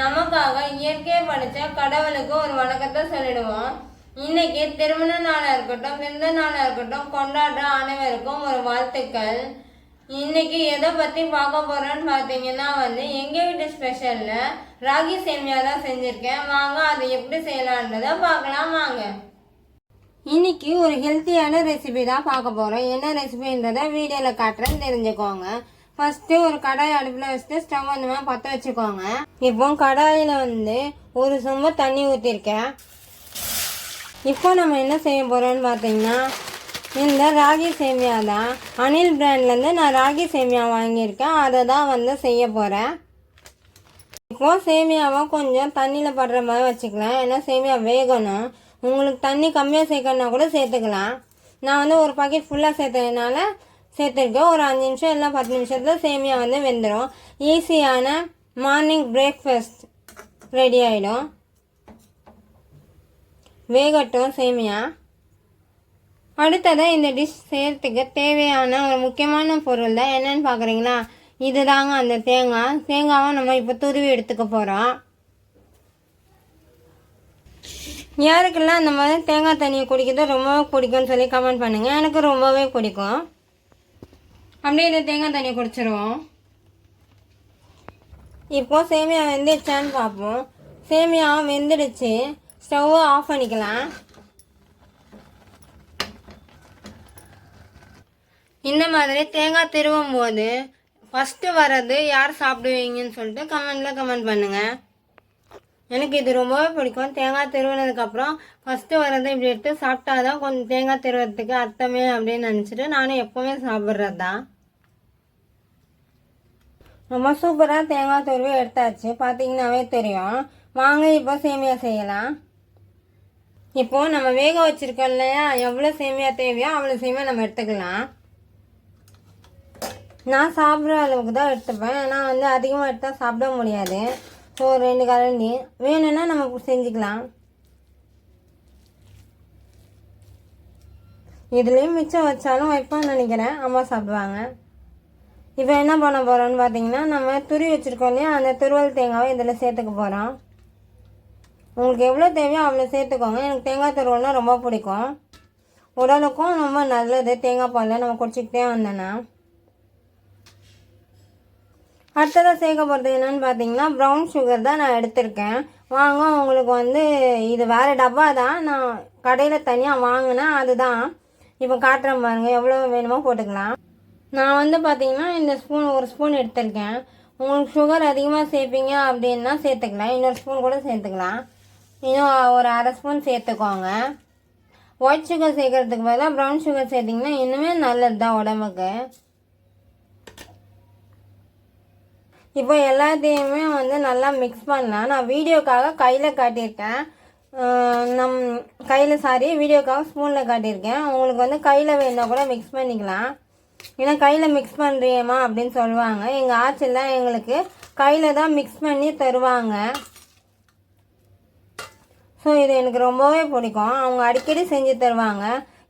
நமக்காக இயற்கையை படைச்ச கடவுளுக்கு ஒரு வணக்கத்தை சொல்லிடுவோம். இன்னைக்கு திருமண நாளாக இருக்கட்டும் பிறந்த நாளாக இருக்கட்டும் கொண்டாடுற அனைவருக்கும் ஒரு வாழ்த்துக்கள். இன்னைக்கு எதை பற்றி பார்க்க போகிறோன்னு பார்த்தீங்கன்னா வந்து எங்கள் வீட்டு ஸ்பெஷலில் ராகி சேமியா தான் செஞ்சுருக்கேன். வாங்க அதை எப்படி செய்யலான்றதை பார்க்கலாம் வாங்க. இன்னைக்கு ஒரு ஹெல்த்தியான ரெசிபி தான் பார்க்க போகிறோம் என்ன ரெசிபின்றதை வீடியோவில் காட்டுறேன்னு தெரிஞ்சுக்கோங்க. ஃபஸ்ட்டு ஒரு கடாய் அடுப்பில் வச்சுட்டு ஸ்டவ் அந்த மாதிரி பற்ற வச்சுக்கோங்க. இப்போ கடாயில் வந்து ஒரு சொம்பு தண்ணி ஊற்றிருக்கேன் இப்போ நம்ம என்ன செய்ய போகிறோம்னு பார்த்தீங்கன்னா இந்த ராகி சேமியா தான். அனில் பிராண்ட்லேருந்து நான் ராகி சேமியா வாங்கியிருக்கேன். அதை தான் வந்து செய்ய போகிறேன் இப்போ சேமியாவை கொஞ்சம் தண்ணியில் படுற மாதிரி வச்சுக்கலாம். ஏன்னா சேமியா வேகணும். உங்களுக்கு தண்ணி கம்மியாக சேர்க்கணுன்னா கூட சேர்த்துக்கலாம். நான் வந்து ஒரு பாக்கெட் ஃபுல்லாக சேர்த்ததுனால சேர்த்துருக்கேன் ஒரு அஞ்சு நிமிஷம் இல்லை பத்து நிமிஷத்தில் சேமியா வந்து வெந்துடும் ஈஸியான மார்னிங் பிரேக்ஃபாஸ்ட் ரெடி ஆகிடும் வேகட்டும் சேமியா. அடுத்ததாக இந்த டிஷ் செய்கிறதுக்கு தேவையான ஒரு முக்கியமான பொருள் தான் என்னென்னு பார்க்குறீங்களா இதுதாங்க அந்த தேங்காய். தேங்காவை நம்ம இப்போ துருவி எடுத்துக்க போகிறோம் யாருக்கெல்லாம் அந்த மாதிரி தேங்காய் தண்ணியை குடிக்கிறது ரொம்பவே பிடிக்கும்னு சொல்லி கமெண்ட் பண்ணுங்கள் எனக்கு ரொம்பவே பிடிக்கும். அப்படியே இந்த தேங்காய் தண்ணியை குடிச்சிருவோம். இப்போ சேமியா வெந்துடுச்சான்னு பார்ப்போம். சேமியா வெந்துடுச்சு. ஸ்டவ்வை ஆஃப் பண்ணிக்கலாம். இந்த மாதிரி தேங்காய் திருவும் போது ஃபஸ்ட்டு வர்றது யார் சாப்பிடுவீங்கன்னு சொல்லிட்டு கமெண்டில் கமெண்ட் பண்ணுங்கள் எனக்கு இது ரொம்பவே பிடிக்கும். தேங்காய் திருவினதுக்கப்புறம் ஃபஸ்ட்டு வரதை இப்படி எடுத்து சாப்பிட்டா தான் கொஞ்சம் தேங்காய் திருவறதுக்கு அர்த்தமே அப்படின்னு நினச்சிட்டு நானும் எப்போவுமே சாப்பிட்றது தான் ரொம்ப சூப்பராக தேங்காய் துருவி எடுத்தாச்சு. பார்த்தீங்கன்னாவே தெரியும். வாங்க இப்போ சேமியா செய்யலாம். இப்போது நம்ம வேக வச்சுருக்கோம் இல்லையா? எவ்வளோ சேமியா தேவையோ அவ்வளோ சேமியா நம்ம எடுத்துக்கலாம். நான் சாப்பிட்ற அளவுக்கு தான் எடுத்துப்பேன். ஆனால் வந்து அதிகமாக எடுத்தால் சாப்பிட முடியாது. ஸோ ரெண்டு கரண்டி. வேணும்னா நம்ம செஞ்சுக்கலாம். இதுலேயும் மிச்சம் வச்சாலும் வைப்பான்னு நினைக்கிறேன். அம்மா சாப்பிடுவாங்க. இப்போ என்ன பண்ண போகிறோம்னு பார்த்தீங்கன்னா நம்ம துரி வச்சுருக்கோம் இல்லையா? அந்த துருவல் தேங்காவை இதில் சேர்த்துக்க போகிறோம் உங்களுக்கு எவ்வளோ தேவையோ அவ்வளோ சேர்த்துக்கோங்க. எனக்கு தேங்காய் துருவல்னால் ரொம்ப பிடிக்கும். உடலுக்கும் ரொம்ப நல்லது. தேங்காய் பால் நம்ம குடிச்சிக்கிட்டே வந்தோன்னா அடுத்ததாக சேர்க்க போகிறது என்னென்னு பார்த்தீங்கன்னா ப்ரௌன் சுகர் தான் நான் எடுத்திருக்கேன். வாங்க உங்களுக்கு வந்து இது வேறு டப்பா தான். நான் கடையில் தனியாக வாங்கினேன். அதுதான். இப்போ காட்டுறேன் பாருங்கள் எவ்வளோ வேணுமோ போட்டுக்கலாம். நான் வந்து பார்த்தீங்கன்னா இந்த ஸ்பூன் ஒரு ஸ்பூன் எடுத்திருக்கேன். உங்களுக்கு சுகர் அதிகமாக சேர்ப்பீங்க அப்படின்னா சேர்த்துக்கலாம். இன்னொரு ஸ்பூன் கூட சேர்த்துக்கலாம். இன்னும் ஒரு அரை ஸ்பூன் சேர்த்துக்கோங்க. ஒயிட் சுகர் சேர்க்கறதுக்கு பதிலாக ப்ரௌன் சுகர் சேர்த்திங்கன்னா இன்னுமே நல்லது தான் உடம்புக்கு. இப்போ எல்லாத்தையுமே வந்து நல்லா மிக்ஸ் பண்ணலாம். நான் வீடியோக்காக கையில் காட்டியிருக்கேன். நம் கையில் சாரி வீடியோக்காக ஸ்பூனில் காட்டியிருக்கேன். உங்களுக்கு வந்து கையில் வேணால் கூட மிக்ஸ் பண்ணிக்கலாம். ஏன்னா கையில் மிக்ஸ் பண்ணுறியம்மா அப்படின்னு சொல்லுவாங்க. எங்கள் ஆச்செல்லாம் எங்களுக்கு கையில் தான் மிக்ஸ் பண்ணி தருவாங்க. ஸோ இது எனக்கு ரொம்பவே பிடிக்கும். அவங்க அடிக்கடி செஞ்சு தருவாங்க.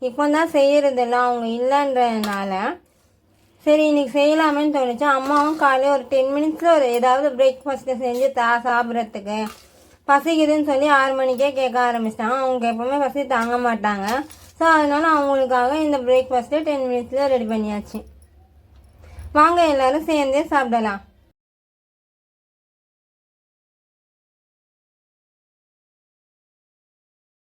இப்போ தான் செய்யறதில்ல அவங்க இல்லைன்றதுனால. சரி இன்றைக்கி செய்யலாமேன்னு தோணுச்சு. அம்மாவும் காலையில் ஒரு டென் மினிட்ஸில் ஒரு ஏதாவது பிரேக்ஃபாஸ்ட்டு செஞ்சு தா சாப்பிட்றதுக்கு பசிக்குதுன்னு சொல்லி ஆறு மணிக்கே கேட்க ஆரம்பிச்சிட்டாங்க. அவங்க எப்போவுமே பசி தாங்க மாட்டாங்க. ஸோ அதனால் அவங்களுக்காக இந்த பிரேக்ஃபாஸ்ட்டு டென் மினிட்ஸில் ரெடி பண்ணியாச்சு. வாங்க எல்லோரும் சேர்ந்தே சாப்பிடலாம்.